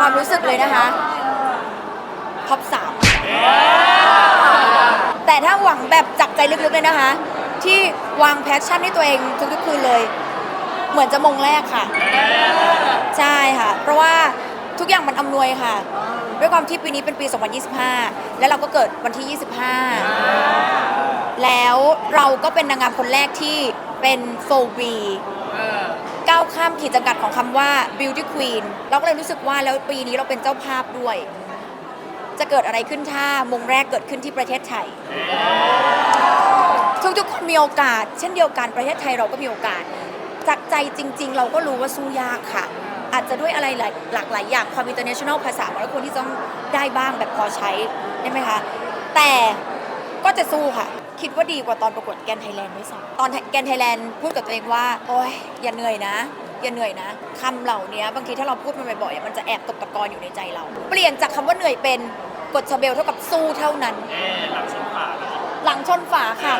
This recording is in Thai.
ความรู้สึกเลยนะคะท็อปสามแต่ถ้าหวังแบบจากใจลึกๆเลยนะคะ ที่วางแพชชั่นให้ตัวเองทุกๆคืนเลย เหมือนจะมงแรกค่ะ ใช่ค่ะ เพราะว่าทุกอย่างมันอำนวยค่ะ ด้วยความที่ปีนี้เป็นปี 2025 แล้วเราก็เกิดวันที่ 25 แล้วเราก็เป็นนางงามคนแรกที่เป็น 4B ก้าวข้ามขีดจำกัดของคำว่า beauty queen เราก็เลยรู้สึกว่าแล้วปีนี้เราเป็นเจ้าภาพด้วย จะเกิดอะไรขึ้นถ้ามงแรกเกิดขึ้นที่ประเทศไทย ทุกๆคนมีโอกาส เช่นเดียวกันประเทศไทยเราก็มีโอกาส จากใจจริง ๆ เราก็รู้ว่าสู้ยากค่ะ อาจจะด้วยอะไรหลายหลากหลายอย่างความ international ภาษาเราควรที่ต้องได้บ้างแบบพอใช้ได้ไหมคะแต่ ก็จะสู้ค่ะ คิดว่าดีกว่าตอนประกวดแกนไทยแลนด์ด้วยซ้ำตอนแกนไทยแลนด์พูดกับตัวเองว่า โอ๊ยอย่าเหนื่อยนะ อย่าเหนื่อยนะคำเหล่านี้บางทีถ้าเราพูดมันบ่อยๆมันจะแอบตกตะกอนอยู่ในใจเรา เปลี่ยนจากคำว่าเหนื่อยเป็นกดชาเบลเท่ากับสู้เท่านั้นเอ๊ะหลังชนฝาเนาะหลังชนฝาค่ะ